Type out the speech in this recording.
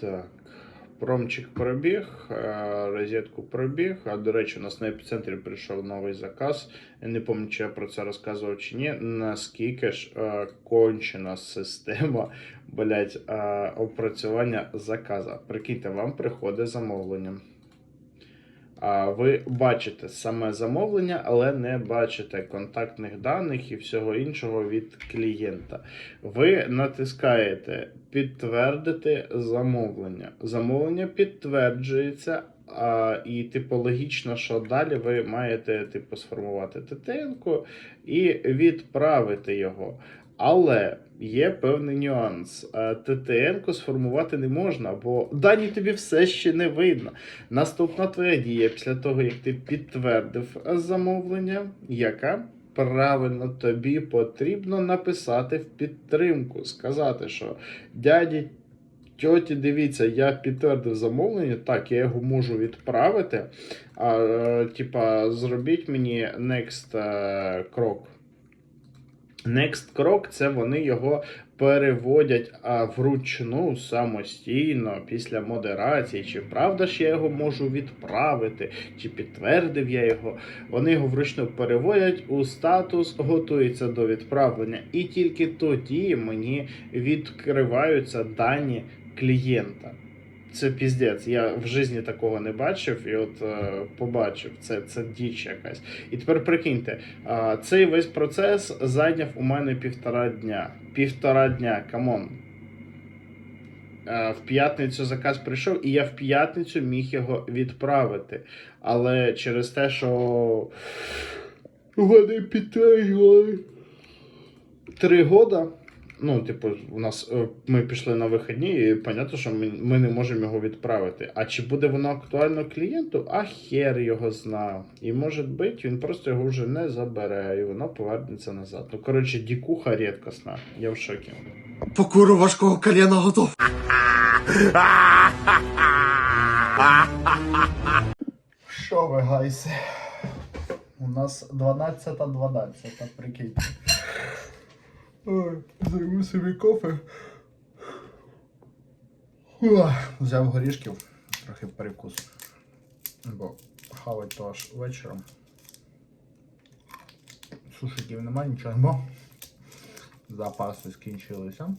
Так. Промчик пробіг, е, розетку пробіг. А до речі, у нас на епіцентрі прийшов новий заказ. Не пам'ятаю, чи я про це розказував чи ні. Наскільки ж е, кончена система блядь, е, опрацювання заказа. Прикиньте, вам приходить замовлення. Ви бачите саме замовлення, але не бачите контактних даних і всього іншого від клієнта. Ви натискаєте підтвердити замовлення. Замовлення підтверджується. А, і типу логічно, що далі ви маєте типу сформувати ТТН-ку і відправити його. Але є певний нюанс. Е, ТТН-ку сформувати не можна, бо дані тобі все ще не видно. Наступна твоя дія після того, як ти підтвердив замовлення, яка правильно тобі потрібно написати в підтримку, сказати, що дяді. Тьоті, дивіться, я підтвердив замовлення, так, я його можу відправити. А, е, типа, зробіть мені next е, крок. Next крок це вони його переводять а, вручну самостійно після модерації. Чи правда ж я його можу відправити, чи підтвердив я його. Вони його вручну переводять у статус, готується до відправлення. І тільки тоді мені відкриваються дані клієнта. Це піздець. Я в житті такого не бачив, і от е, побачив. Це, це діч якась. І тепер прикиньте, е, цей весь процес зайняв у мене півтора дня. Півтора дня, камон. Е, в п'ятницю заказ прийшов, і я в п'ятницю міг його відправити. Але через те, що вони підтримали три года. Ну, типу, у нас е, ми пішли на вихідні, і понятно, що ми, ми не можемо його відправити. А чи буде воно актуально клієнту? А хер його знав. І може бути, він просто його вже не забере, і воно повернеться назад. Ну, коротше, дікуха рідкосна. Я в шокі. Покуру важкого коліна готов. Що ви, гайси? У нас 12-12, прикинь. Займу собі кофе. Взяв горішків, трохи перекус. Бо хавать то аж вечором. Сушиків немає, нічого, запаси скінчилися.